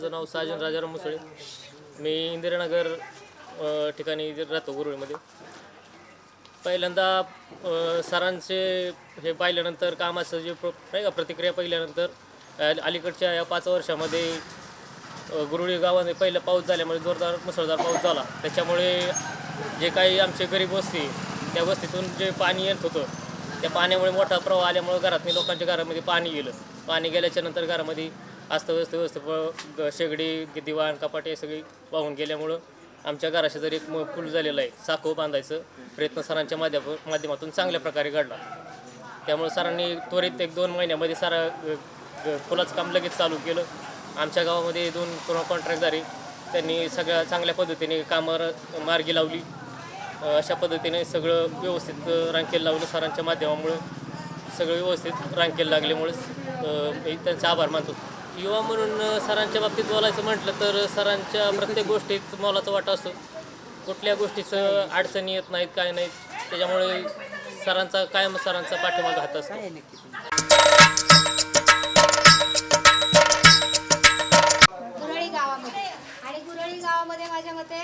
माझं नाव साजन राजाराम मुसळे. मी इंदिरानगर ठिकाणी राहतो गुरुळीमध्ये. पहिल्यांदा सरांचे हे पाहिल्यानंतर कामाचं जे प्र नाही का प्रतिक्रिया पाहिल्यानंतर अलीकडच्या या पाच वर्षामध्ये गुरुळी गावामध्ये पहिला पाऊस झाल्यामुळे जोरदार मुसळधार पाऊस झाला. त्याच्यामुळे जे काही आमचे गरीब वस्ती त्या वस्तीतून जे पाणी येत होतं त्या पाण्यामुळे मोठा प्रवाह आल्यामुळे घरात लोकांच्या घरामध्ये पाणी गेलं. पाणी गेल्याच्यानंतर घरामध्ये अस्तव्यस्त व्यवस्था शेगडी दिवाण कपाटे हे सगळी वाहून गेल्यामुळं आमच्या घराशेजारी एक म- पूल झालेलं आहे साखो बांधायचं. प्रयत्न सरांच्या माध्यम माध्यमातून चांगल्या प्रकारे घडला. त्यामुळे सरांनी त्वरित एक दोन महिन्यामध्ये सारा पुलाचं काम लगेच चालू केलं. आमच्या गावामध्ये दोन पूर्ण कॉन्ट्रॅक्टदारी त्यांनी सगळ्या चांगल्या पद्धतीने कामं मार्गी लावली. अशा पद्धतीने सगळं व्यवस्थित रांकेल लावलं सरांच्या माध्यमामुळं. सगळं व्यवस्थित रांकेल लागल्यामुळे त्यांचा आभार मानतो. युवा म्हणून सरांच्या बाबतीत बोलायचं म्हटलं तर सरांच्या प्रत्येक गोष्टीत मोलाचा वाटा असतो. कुठल्या गोष्टीचं अडचणी येत नाहीत काय नाहीत त्याच्यामुळे सरांचा कायम सरांचा पाठिंबा घात असतो. गावामध्ये माझ्या मते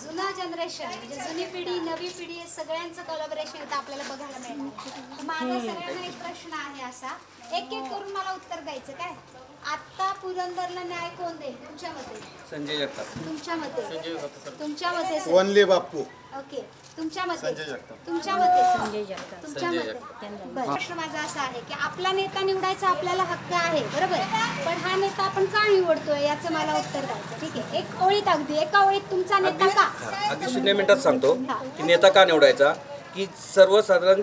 जुना जनरेशन म्हणजे जुनी पिढी नवी पिढी सगळ्यांचं कोलॅबरेशन इथं आपल्याला बघायला मिळतं. तर माझा सगळ्यांना एक प्रश्न आहे असा. एक एक करून मला उत्तर द्यायचं काय? आत्ता पुरंदरला न्याय कोण देईल तुमच्या मते? संजय जगताप. तुमच्या मते? संजय सर. तुमच्या मते. वनले बाप्पू ओके. तुमच्या मते? संजय जगताप. तुमच्या मते तुमच्या मते? बरं. प्रश्न माझा असा आहे की आपला नेता निवडायचा आपल्याला हक्क आहे बरोबर? पण नेता आपण का निवडतोय याचं मला उत्तर द्यायचं. ठीक आहे? एक ओळीत अगदी. एका ओळीत तुमचा नेता का? अगदी शून्य मिनिटात सांगतो की नेता का निवडायचा? की सर्वसाधारण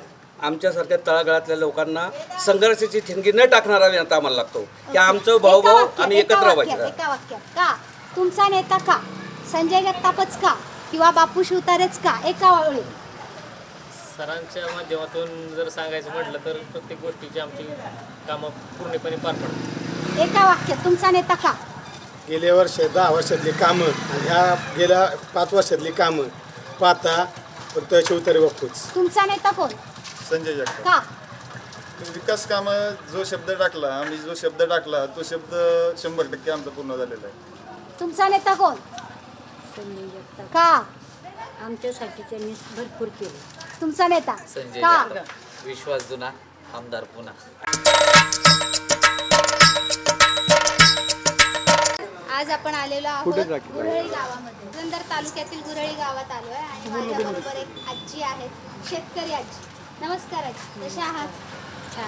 आमच्यासारख्या तळागाळातल्या लोकांना संघर्षाची ठिणगी न टाकणारा नेता आम्हाला लागतो. की आमचं एका भाऊ भाऊ वाक्यात, आम्ही एका एकत्र वाक्यात, एका वाक्यात. का? तुमचा नेता का? संजय जगतापच का? किंवा बापू शिवतारेच का? एका ओळीत. सरांच्या माध्यमातून जर सांगायचं म्हटलं तर प्रत्येक गोष्टीची आमची कामं पूर्णपणे पार पडतात. एका वाक्यात तुमचा नेता का? गेल्या वर्ष दहा वर्षातली कामं आणि ह्या गेल्या पाच वर्षातली कामं पाहता फक्त शिवतारे बाप्पूच तुमचा नेता कोण? संजय जगताप. का? विकास काम जो शब्द टाकला आम्ही जो शब्द टाकला तो शब्द शंभर टक्के आमचा पूर्ण झालेला आहे. तुमचा नेता कोण? संजय जगताप. का? आमच्यासाठी त्यांनी भरपूर केले. तुमचा नेता संजय का? जगताप. विश्वास जुना आमदार पुन्हा. आज आपण आलेलो आहोत गुरळी गावामध्ये. जुन्नर तालुक्यातील गुरळी गावात आलो आहे आणि माझ्याबरोबर एक आजी आहेत शेतकरी आजी. नमस्कार आजी. कशा आहात?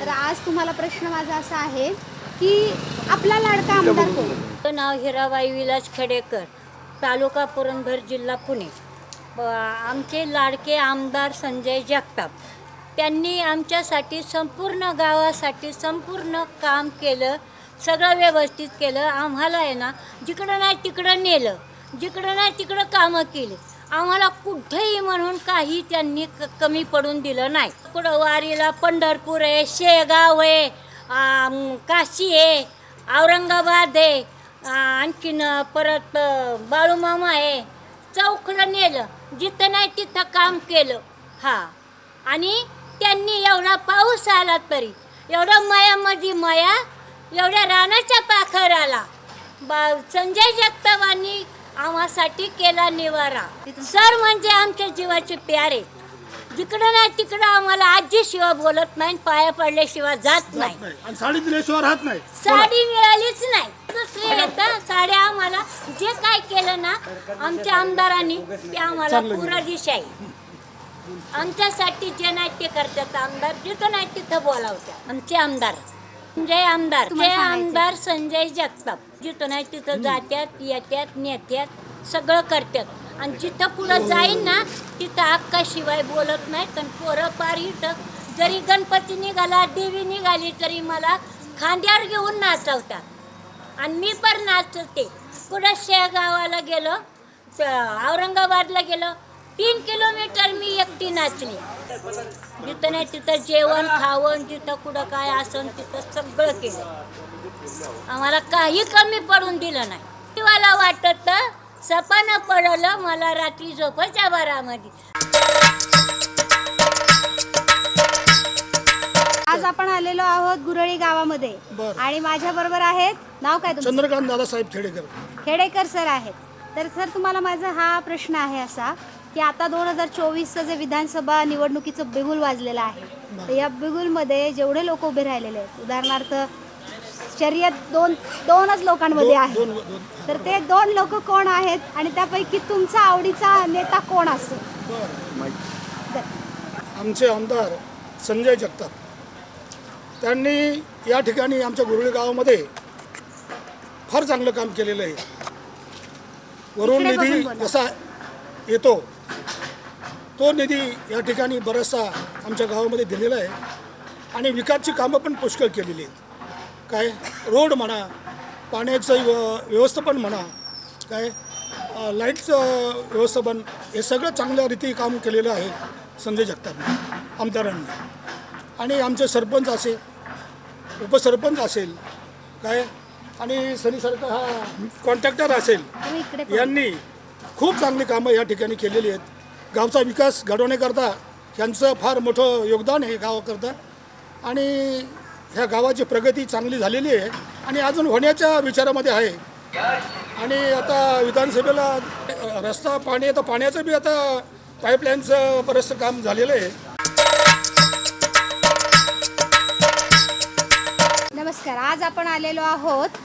तर आज तुम्हाला प्रश्न माझा असा आहे की आपला लाडका आमदार कोण? नाव हिराबाई विलास खेडेकर तालुका पुरंदर जिल्हा पुणे. आमचे लाडके आमदार संजय जगताप. त्यांनी आमच्यासाठी संपूर्ण गावासाठी संपूर्ण काम केलं. सगळं व्यवस्थित केलं. आम्हाला आहे ना जिकडं नाही तिकडं नेलं. जिकडं नाही तिकडं कामं केली. आम्हाला कुठेही म्हणून काही त्यांनी क कमी पडून दिलं नाही. कुठं वारीला पंढरपूर आहे शेगाव आहे काशी आहे औरंगाबाद आहे आणखीन परत बाळूमामा आहे. चौकडं नेलं. जिथं नाही तिथं काम केलं. हा. आणि त्यांनी एवढा पाऊस आला तरी एवढं मयामध्ये मया एवढ्या रानाच्या पाखराला. बा संजय जगतापांनी आम्हासाठी केला निवारा. सर म्हणजे आमच्या जीवाचे प्यारे. जिकडं नाही तिकडं आम्हाला आजी शिवाय बोलत नाही पाया पडल्याशिवाय जात नाही. आणि साडी दिल्याशिवाय राहत नाही. साडी मिळालीच नाही. दुसरे येतं साड्या आम्हाला जे काय केलं ना आमच्या आमदारांनी ते आम्हाला पुरा दिशाई आमच्यासाठी जे नाही ते करतात आमदार जिथं नाही तिथं बोलावतात. आमचे आमदार. संजय आमदार तुम्हाला ते. आमदार संजय जगताप. जिथं नाही तिथं जात्यात येत्यात नेत्यात सगळं करतात आणि जिथं पुढं जाईन ना तिथं अक्काशिवाय बोलत नाहीत आणि पोरं पार इथं. जरी गणपती निघाला देवी निघाली तरी मला खांद्यावर घेऊन नाचवतात. आणि मी पण नाचते. कुठं शेगावाला गेलो औरंगाबादला गेलो तीन किलोमीटर मी एकटी नाचली. जिथं नाही तिथं जेवण खावण जिथं कुठं काय असन तिथं सगळं केलं. आम्हाला काही कमी पडून दिलं नाही. मला वाटत सपानं पडलं मला रात्री झोपाच्या भरामध्ये. आज आपण आलेलो आहोत गुरळी गावामध्ये. आणि माझ्या बरोबर आहेत नाव काय तुमचं? चंद्रकांत दादासाहेब खेडेकर. खेडेकर सर आहेत. तर सर तुम्हाला माझा हा प्रश्न आहे असा. की आता दोन हजार चोवीसचं जे विधानसभा निवडणुकीचं बिगुल वाजलेलं आहे तर या बिगुलमध्ये जेवढे लोक उभे राहिलेले आहेत उदाहरणार्थ शर्यत दोन दोनच लोकांमध्ये आहे. तर ते दोन लोक कोण आहेत आणि त्यापैकी तुमचा आवडीचा नेता कोण असेल. आमचे आमदार संजय जगताप. त्यांनी या ठिकाणी आमच्या गुरुळी गावामध्ये फार चांगलं काम केलेलं आहे. वरून निधी. जसा येतो तो निधी या ठिकाणी बराचसा आमच्या गावामध्ये दिलेला आहे. आणि विकासची कामं पण पुष्कळ केलेली आहेत. काय? रोड म्हणा पाण्याचं व्य- व्यवस्थापन म्हणा काय? लाईटचं व्यवस्थापन हे सगळं चांगल्या रीती काम केलेलं आहे संजय जगतापने आमदारांनी. आणि आमचे सरपंच असेल उपसरपंच असेल काय? आणि सनीसारखा हा कॉन्ट्रॅक्टर असेल. यांनी खूप चांगली कामं या ठिकाणी केलेली आहेत. गावचा विकास घडवण्याकरता यांचं फार मोठं योगदान आहे गावाकरता. आणि ह्या गावाची प्रगती चांगली झालेली आहे आणि अजून होण्याच्या विचारामध्ये आहे. आणि आता विधानसभेला रस्ता पाणी आता पाण्याचं बी आता पाईपलाईनचं बरंचसं काम झालेलं आहे. नमस्कार आज आपण आलेलो आहोत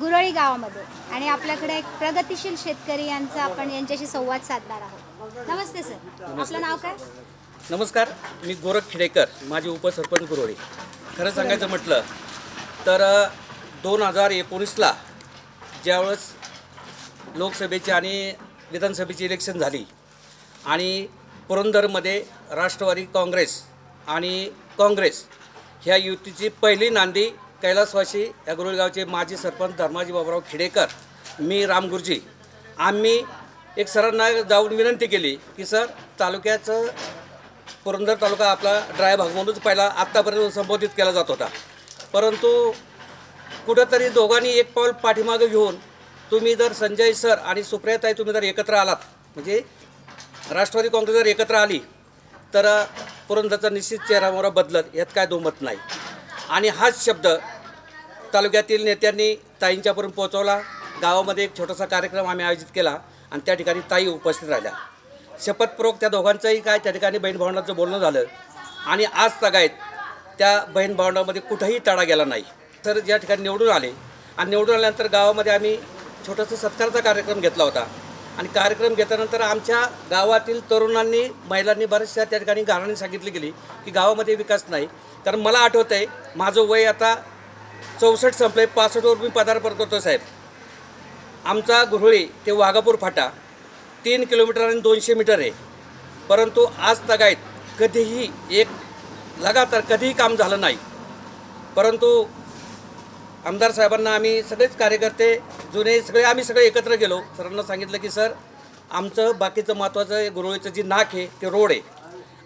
गुरळी गावामध्ये. आणि आपल्याकडे एक प्रगतिशील शेतकरी यांचा आपण यांच्याशी संवाद साधणार आहोत. नमस्ते सर. आपलं नाव काय? नमस्कार मी गोरख खेडेकर माझे उपसरपंच गुरुवाडी खरं सांगायचं म्हटलं तर दोन हजार एकोणीसला ज्यावेळेस लोकसभेची आणि विधानसभेची इलेक्शन झाली आणि पुरंदरमध्ये राष्ट्रवादी काँग्रेस आणि काँग्रेस ह्या युतीची पहिली नांदी कैलासवासी या माजी सरपंच धर्माजी बाबराव खिडेकर मी राम गुरुजी. आम्ही एक सरांना जाऊन विनंती केली की सर तालुक्याचं पुरंदर तालुका आपला ड्राय भाग म्हणूनच पहिला आत्तापर्यंत संबोधित केला जात होता. परंतु कुठंतरी दोघांनी एक पाऊल पाठीमागं घेऊन तुम्ही जर संजय सर आणि सुप्रियाताई तुम्ही जर एकत्र आलात म्हणजे राष्ट्रवादी काँग्रेस जर एकत्र आली तर पुरंदरचा निश्चित चेहरामोहरा बदलत यात काय दोमत नाही. आणि हाच शब्द तालुक्यातील नेत्यांनी ताईंच्यापर्यंत पोहोचवला. गावामध्ये एक छोटासा कार्यक्रम आम्ही आयोजित केला आणि त्या ठिकाणी ताई उपस्थित राहिल्या. शपथपूर्वक त्या दोघांचंही काय त्या ठिकाणी बहीण भावंडाचं बोलणं झालं. आणि आज तगायत त्या बहीण भावंडामध्ये कुठंही तडा गेला नाही. तर ज्या ठिकाणी निवडून आले आणि निवडून आल्यानंतर गावामध्ये आम्ही छोटासा सत्काराचा कार्यक्रम घेतला होता. आणि कार्यक्रम घेतल्यानंतर आमच्या गावातील तरुणांनी महिलांनी बऱ्याचशा त्या ठिकाणी गाण्याने सांगितली गेली की गावामध्ये विकास नाही. कारण मला आठवतं आहे माझं वय आता चौसष्ट संपलं आहे पासष्टवर मी पदार्पण करतो साहेब. आमचा गुरळी ते वाघापूर फाटा तीन किलोमीटर आणि दोनशे मीटर आहे. परंतु आज तगायत कधीही एक लगातार कधीही काम झालं नाही. परंतु आमदार साहेबांना आम्ही सगळेच कार्यकर्ते जुने सगळे आम्ही सगळे एकत्र गेलो. सरांना सांगितलं की सर आमचं बाकीचं महत्त्वाचं गुरुळीचं जी नाक आहे ते रोड आहे.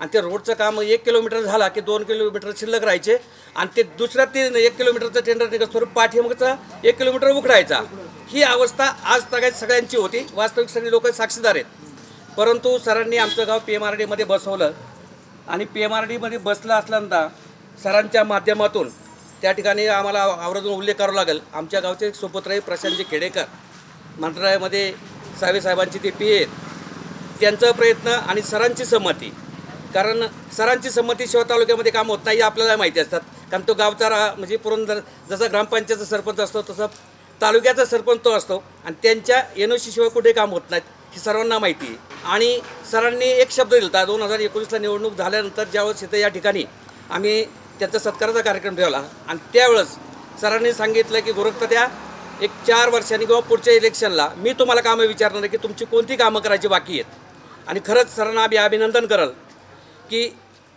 आणि ते रोडचं काम एक किलोमीटर झाला की दोन किलोमीटर शिल्लक राहायचे. आणि ते दुसऱ्या तीन एक किलोमीटरचं टेंडर निघत स्वरूप पाठीमागचा एक किलोमीटर उघडायचा. ही अवस्था आज तगायत सगळ्यांची होती. वास्तविक सगळे लोक साक्षीदार आहेत. परंतु सरांनी आमचं गाव पी एम आर डीमध्ये बसवलं. आणि पी एम आर डीमध्ये बसलं असल्यानंतर सरांच्या माध्यमातून त्या ठिकाणी आम्हाला आवर्जून उल्लेख करावा लागेल. आमच्या गावचे एक सुपुत्र आहे प्रशांतजी खेडेकर मंत्रालयामध्ये सावेसाहेबांची ते पी आहेत. त्यांचा प्रयत्न आणि सरांची संमती कारण सरांची संमतीशिवाय तालुक्यामध्ये काम होत नाही आपल्याला माहिती असतात. कारण तो गावचा रा म्हणजे पुरंदर जसा ग्रामपंचायतचा सरपंच असतो तसा तालुक्याचा सरपंच तो असतो. आणि त्यांच्या एन ओ शिवाय कुठे काम होत नाहीत ही सर्वांना माहिती आहे. आणि सरांनी एक शब्द दिला होता दोन हजार एकोणीसला निवडणूक झाल्यानंतर ज्यावेळेस इथं या ठिकाणी आम्ही त्यांचा सत्काराचा कार्यक्रम ठेवला आणि त्यावेळेस सरांनी सांगितलं की गोरखता त्या एक चार वर्षांनी किंवा पुढच्या इलेक्शनला मी तुम्हाला कामं विचारणार आहे की तुमची कोणती कामं करायची बाकी आहेत. आणि खरंच सरांना आम्ही अभिनंदन करल. की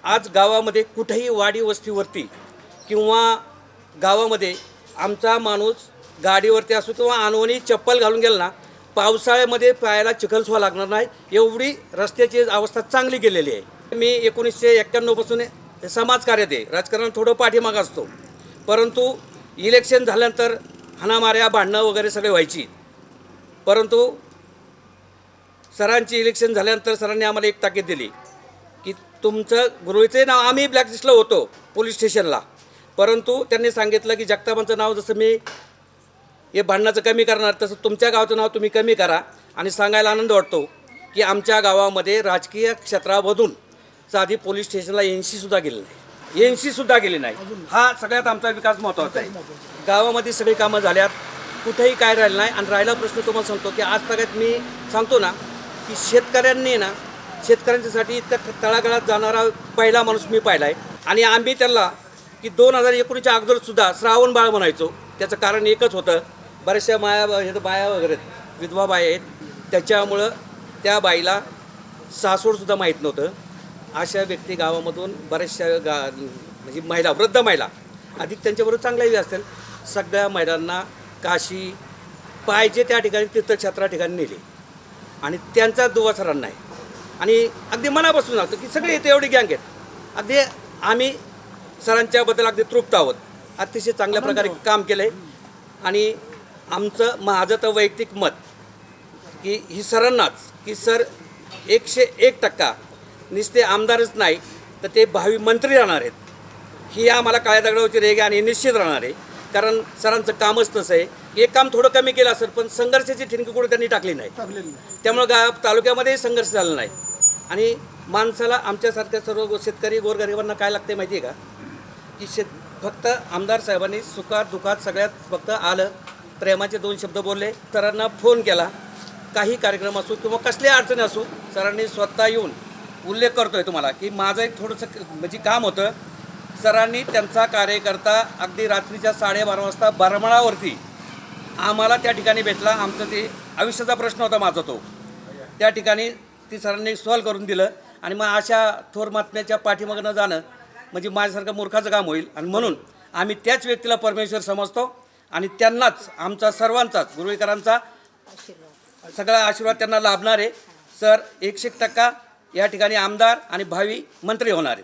आज गावामध्ये कुठेही वाडी वस्तीवरती किंवा गावामध्ये आमचा माणूस गाडीवरती असो किंवा अनवणी चप्पल घालून गेला ना पावसाळ्यामध्ये पायाला चिखलसुवा लागणार नाही. एवढी रस्त्याची अवस्था चांगली गेलेली आहे. मी एकोणीसशे एक्क्याण्णवपासून समाजकार्यात आहे राजकारणात थोडं पाठीमाग असतो. परंतु इलेक्शन झाल्यानंतर हाणामाऱ्या भांडणं वगैरे सगळे व्हायची. परंतु सरांची इलेक्शन झाल्यानंतर सरांनी आम्हाला एक ताकीद दिली. तुमचं गुरुळीचे नाव आम्ही ब्लॅकलिस्टला होतो पोलीस स्टेशनला परंतु त्यांनी सांगितलं की जगतापांचं नाव जसं मी हे भांडणाचं कमी करणार तसं तुमच्या गावाचं नाव तुम्ही कमी करा. आणि सांगायला आनंद वाटतो की आमच्या गावामध्ये राजकीय क्षेत्रामधून साधी पोलीस स्टेशनला एनशीसुद्धा गेली नाही. एनशीसुद्धा गेली नाही. हा सगळ्यात आमचा विकास महत्त्वाचा आहे. गावामध्ये सगळी कामं झाल्यात कुठेही काय राहिलं नाही. आणि राहिला प्रश्न तुम्हाला सांगतो की आज सगळ्यात मी सांगतो ना की शेतकऱ्यांनी ना शेतकऱ्यांच्यासाठी इतक्या तळागाळात जाणारा पहिला माणूस मी पाहिला आहे आणि आम्ही त्यांना की दोन हजार एकोणीसच्या अगोदरसुद्धा श्रावण बाळ म्हणायचो. त्याचं कारण एकच होतं. बऱ्याचशा माया हे तर बाया वगैरे आहेत, विधवा बाया आहेत. त्याच्यामुळं त्या बाईला सासवडसुद्धा माहीत नव्हतं. अशा व्यक्ती गावामधून बऱ्याचशा गा म्हणजे महिला वृद्ध महिला अधिक त्यांच्याबरोबर चांगल्याही असतील. सगळ्या महिलांना काशी पाहिजे त्या ठिकाणी तीर्थक्षेत्रा ठिकाणी नेले. आणि त्यांचा दुवा सरांना आहे. आणि अगदी मनापासून लागतं की सगळे इथे एवढी गँग आहेत. अगदी आम्ही सरांच्याबद्दल अगदी तृप्त आहोत. अतिशय चांगल्या प्रकारे काम केलं आहे आणि आमचं माझं तर वैयक्तिक मत की ही सरांनाच की सर एकशे एक टक्का नुसते आमदारच नाही तर ते भावी मंत्री राहणार आहेत. ही आम्हाला काळ्या दगडावरची रेग आणि निश्चित राहणार आहे. कारण सरांचं कामच तसं आहे. एक काम थोडं कमी केलं असेल पण संघर्षाची ठिणकी कुठे त्यांनी टाकली नाही. त्यामुळं गा तालुक्यामध्ये संघर्ष झाला नाही. आणि माणसाला आमच्यासारख्या सर्व शेतकरी गोरगरिबांना काय लागते माहिती आहे का? की शेत फक्त आमदार साहेबांनी सुखात दुखात सगळ्यात फक्त आलं प्रेमाचे दोन शब्द बोलले सरांना फोन केला काही कार्यक्रम असो किंवा कसल्या अडचणी असो सरांनी स्वतः येऊन उल्लेख करतोय तुम्हाला की माझं एक थोडंसं म्हणजे काम होतं सरांनी त्यांचा कार्यकर्ता अगदी रात्रीच्या साडेबारा वाजता बरमळावरती आम्हाला त्या ठिकाणी भेटला. आमचं ते आयुष्याचा प्रश्न होता माझा तो. त्या ठिकाणी ती सरांनी सॉल्व करून दिलं आणि मग अशा थोर महात्म्याच्या पाठीमागं न जाणं म्हणजे माझ्यासारखं मूर्खाचं काम होईल. आणि म्हणून आम्ही त्याच व्यक्तीला परमेश्वर समजतो आणि त्यांनाच आमचा सर्वांचाच गुरुवेकरांचा सगळा आशीर्वाद त्यांना लाभणार आहे सर एकशे एक टक्का या ठिकाणी आमदार आणि भावी मंत्री होणार आहेत.